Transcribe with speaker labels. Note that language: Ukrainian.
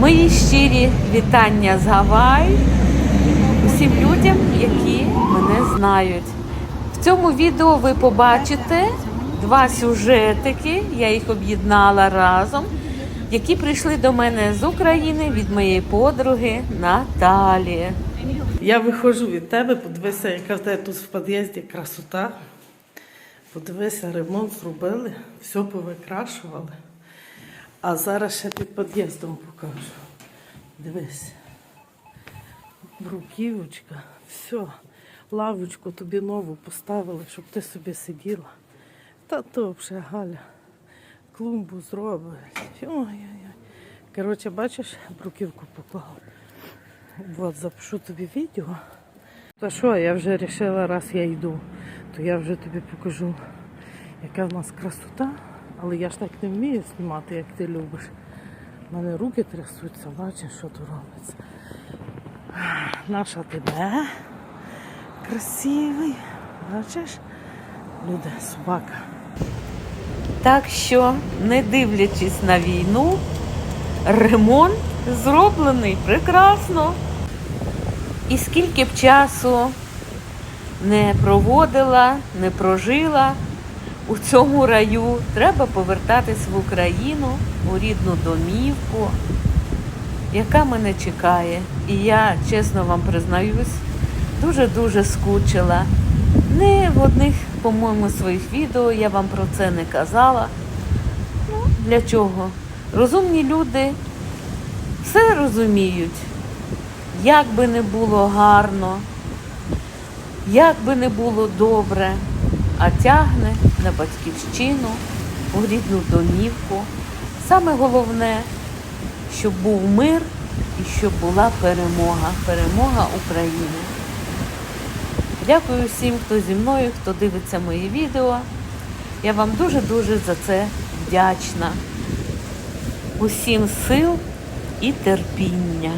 Speaker 1: Мої щирі вітання з Гавай усім людям, які мене знають. В цьому відео ви побачите два сюжетики, я їх об'єднала разом, які прийшли до мене з України від моєї подруги Наталії.
Speaker 2: Я виходжу від тебе, подивися, яка в тебе тут в під'їзді красота. Подивися, ремонт зробили, все повикрашували. А зараз ще під під'їздом покажу. Дивись. Бруківочка, все. Лавочку тобі нову поставили, щоб ти собі сиділа. Та то вже Галя. Клумбу зробили. Ой-ой-ой. Коротше, бачиш, бруківку поклала. От, запишу тобі відео. Та що, я вже вирішила, раз я йду, то я вже тобі покажу, яка в нас красота. Але я ж так не вмію знімати, як ти любиш. У мене руки трясуться, бачиш, що тут робиться. Наша тебе красивий. Бачиш? Люди, собака.
Speaker 1: Так що, не дивлячись на війну, ремонт зроблений прекрасно. І скільки б часу не проводила, не прожила у цьому раю, треба повертатись в Україну, у рідну домівку, яка мене чекає. І я, чесно вам признаюсь, дуже-дуже скучила. Не в одних, по-моєму, своїх відео я вам про це не казала. Ну, для чого? Розумні люди все розуміють. Як би не було гарно, як би не було добре, а тягне на батьківщину, у рідну домівку. Саме головне, щоб був мир і щоб була перемога, перемога України. Дякую всім, хто зі мною, хто дивиться мої відео. Я вам дуже-дуже за це вдячна. Усім сил і терпіння.